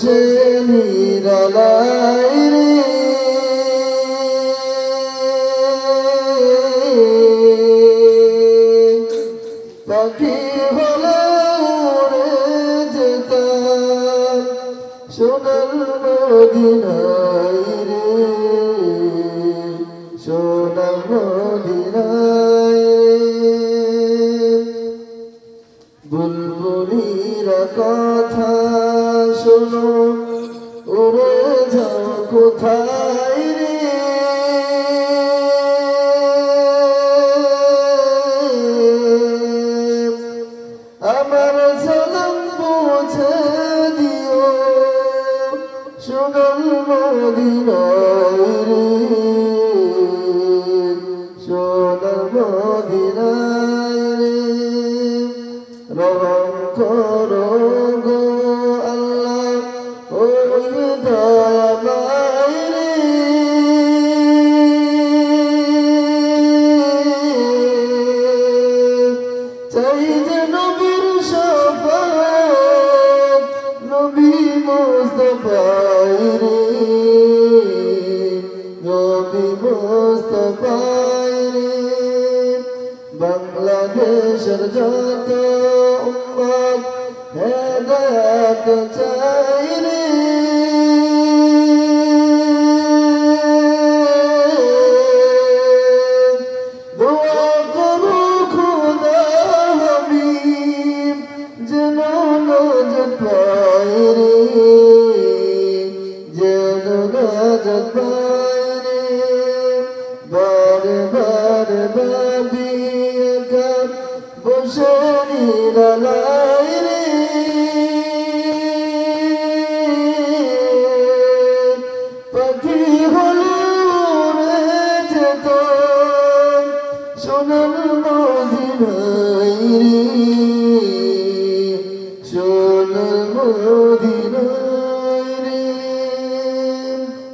বসে নিরালাই রে। পাখি হলে উড়ে যেতাম সোনার মদিনায় সোনার মদিনায় বুলবুলিরা কথা শোনো। উড়ে যাও কোথায় রে? আমার সালাম পৌঁছে দিও। সোনার মদিনায় রে মদিনায় রে রহম করো গো আল্লাহ ওই দয়াময় চাই যে নবীর শফাত নবী মুস্তাফাই নবী মুস্তাফাই বাংলাদেশের যত চাই রে যেন নজর পায় রে যেন নজর পায় রে। বসে المدينة شون المدينة